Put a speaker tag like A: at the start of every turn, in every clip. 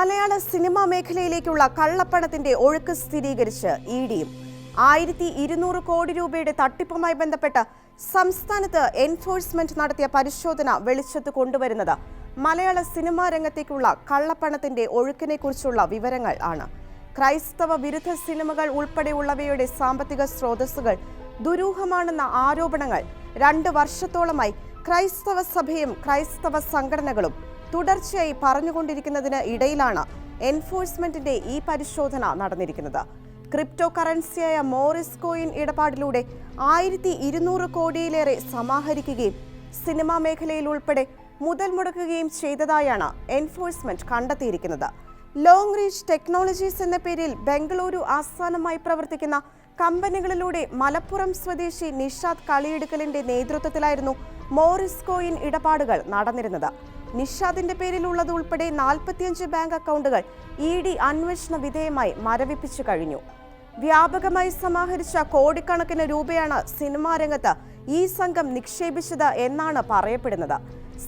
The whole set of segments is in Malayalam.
A: മലയാള സിനിമാ മേഖലയിലേക്കുള്ള കള്ളപ്പണത്തിന്റെ ഒഴുക്ക് സ്ഥിരീകരിച്ച് ഇ ഡിയും. ആയിരത്തി ഇരുന്നൂറ് കോടി രൂപയുടെ തട്ടിപ്പുമായി ബന്ധപ്പെട്ട് സംസ്ഥാനത്ത് എൻഫോഴ്സ്മെന്റ് നടത്തിയ പരിശോധന വെളിച്ചത്ത് കൊണ്ടുവരുന്നത് മലയാള സിനിമാ രംഗത്തേക്കുള്ള കള്ളപ്പണത്തിന്റെ ഒഴുക്കിനെ കുറിച്ചുള്ള വിവരങ്ങൾ ആണ്. ക്രൈസ്തവ വിരുദ്ധ സിനിമകൾ ഉൾപ്പെടെയുള്ളവയുടെ സാമ്പത്തിക സ്രോതസ്സുകൾ ദുരൂഹമാണെന്ന ആരോപണങ്ങൾ രണ്ട് വർഷത്തോളമായി ക്രൈസ്തവ സഭയും ക്രൈസ്തവ സംഘടനകളും തുടർച്ചയായി പറഞ്ഞുകൊണ്ടിരിക്കുന്നതിന് ഇടയിലാണ് എൻഫോഴ്സ്മെന്റിന്റെ ഈ പരിശോധന നടന്നിരിക്കുന്നത്. ക്രിപ്റ്റോ കറൻസിയായ മോറിസ് കോയിൻ ഇടപാടിലൂടെ ആയിരത്തി ഇരുന്നൂറ് കോടിയിലേറെ സമാഹരിക്കുകയും സിനിമാ മേഖലയിൽ ഉൾപ്പെടെ മുതൽ മുടക്കുകയും ചെയ്തതായാണ് എൻഫോഴ്സ്മെന്റ് കണ്ടെത്തിയിരിക്കുന്നത്. ലോങ് റീച്ച് ടെക്നോളജീസ് എന്ന പേരിൽ ബംഗളൂരു ആസ്ഥാനമായി പ്രവർത്തിക്കുന്ന കമ്പനികളിലൂടെ മലപ്പുറം സ്വദേശി നിഷാദ് കളിയെടുക്കലിന്റെ നേതൃത്വത്തിലായിരുന്നു മോറിസ് കോയിൻ ഇടപാടുകൾ നടന്നിരുന്നത്. നിഷാദിന്റെ പേരിലുള്ളത് ഉൾപ്പെടെ നാൽപ്പത്തിയഞ്ച് ബാങ്ക് അക്കൗണ്ടുകൾ ഇ ഡി അന്വേഷണ വിധേയമായി മരവിപ്പിച്ചു കഴിഞ്ഞു. വ്യാപകമായി സമാഹരിച്ച കോടിക്കണക്കിന് രൂപയാണ് സിനിമാ രംഗത്ത് ഈ സംഘം നിക്ഷേപിച്ചത് എന്നാണ് പറയപ്പെടുന്നത്.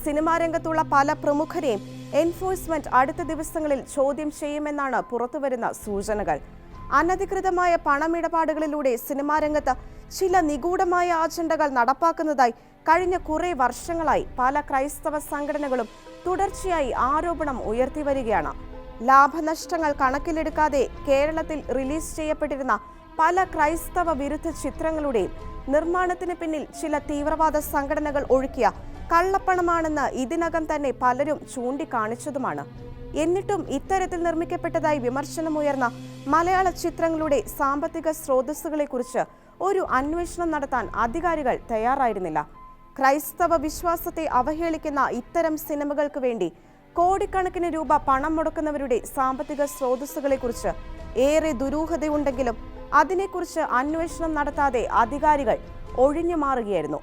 A: സിനിമാ രംഗത്തുള്ള പല പ്രമുഖരെയും എൻഫോഴ്സ്മെന്റ് അടുത്ത ദിവസങ്ങളിൽ ചോദ്യം ചെയ്യുമെന്നാണ് പുറത്തുവരുന്ന സൂചനകൾ. അനധികൃതമായ പണമിടപാടുകളിലൂടെ സിനിമാ രംഗത്ത് ചില നിഗൂഢമായ അജണ്ടകൾ നടപ്പാക്കുന്നതായി കഴിഞ്ഞ കുറെ വർഷങ്ങളായി പല ക്രൈസ്തവ സംഘടനകളും തുടർച്ചയായി ആരോപണം ഉയർത്തി വരികയാണ് ലാഭനഷ്ടങ്ങൾ കണക്കിലെടുക്കാതെ കേരളത്തിൽ റിലീസ് ചെയ്യപ്പെട്ടിരുന്ന പല ക്രൈസ്തവ വിരുദ്ധ ചിത്രങ്ങളുടെയും നിർമ്മാണത്തിന് പിന്നിൽ ചില തീവ്രവാദ സംഘടനകൾ ഒഴുക്കിയ കള്ളപ്പണമാണെന്ന് ഇതിനകം തന്നെ പലരും ചൂണ്ടിക്കാണിച്ചതുമാണ്. എന്നിട്ടും ഇത്തരത്തിൽ നിർമ്മിക്കപ്പെട്ടതായി വിമർശനമുയർന്ന മലയാള ചിത്രങ്ങളുടെ സാമ്പത്തിക സ്രോതസ്സുകളെക്കുറിച്ച് ഒരു അന്വേഷണം നടത്താൻ അധികാരികൾ തയ്യാറായിരുന്നില്ല. ക്രൈസ്തവ വിശ്വാസത്തെ അവഹേളിക്കുന്ന ഇത്തരം സിനിമകൾക്ക് വേണ്ടി കോടിക്കണക്കിന് രൂപ പണം മുടക്കുന്നവരുടെ സാമ്പത്തിക സ്രോതസ്സുകളെക്കുറിച്ച് ഏറെ ദുരൂഹതയുണ്ടെങ്കിലും അതിനെക്കുറിച്ച് അന്വേഷണം നടത്താതെ അധികാരികൾ ഒഴിഞ്ഞു മാറുകയായിരുന്നു.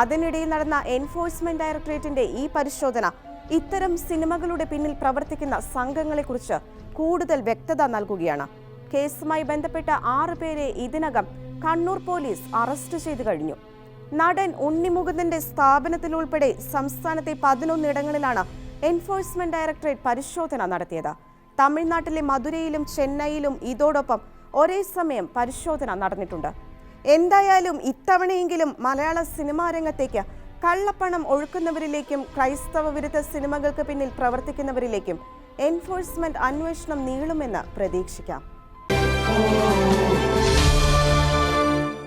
A: അതിനിടയിൽ നടന്ന എൻഫോഴ്സ്മെന്റ് ഡയറക്ടറേറ്റിന്റെ ഈ പരിശോധന ഇത്തരം സിനിമകളുടെ പിന്നിൽ പ്രവർത്തിക്കുന്ന സംഘങ്ങളെക്കുറിച്ച് കൂടുതൽ വ്യക്തത നൽകുകയാണ്. കേസുമായി ബന്ധപ്പെട്ട ആറ് പേരെ ഇതിനകം കണ്ണൂർ പോലീസ് അറസ്റ്റ് ചെയ്തു കഴിഞ്ഞു. നടൻ ഉണ്ണിമുകുന്ദന്റെ സ്ഥാപനത്തിലുൾപ്പെടെ സംസ്ഥാനത്തെ പതിനൊന്നിടങ്ങളിലാണ് എൻഫോഴ്സ്മെന്റ് ഡയറക്ടറേറ്റ് പരിശോധന നടത്തിയത്. തമിഴ്നാട്ടിലെ മധുരയിലും ചെന്നൈയിലും ഇതോടൊപ്പം ഒരേ സമയം പരിശോധന നടന്നിട്ടുണ്ട്. എന്തായാലും ഇത്തവണയെങ്കിലും മലയാള സിനിമാ രംഗത്തേക്ക് കള്ളപ്പണം ഒഴുക്കുന്നവരിലേക്കും ക്രൈസ്തവ വിരുദ്ധ സിനിമകൾക്ക് പിന്നിൽ പ്രവർത്തിക്കുന്നവരിലേക്കും എൻഫോഴ്സ്മെന്റ് അന്വേഷണം നീളുമെന്ന് പ്രതീക്ഷിക്കാം.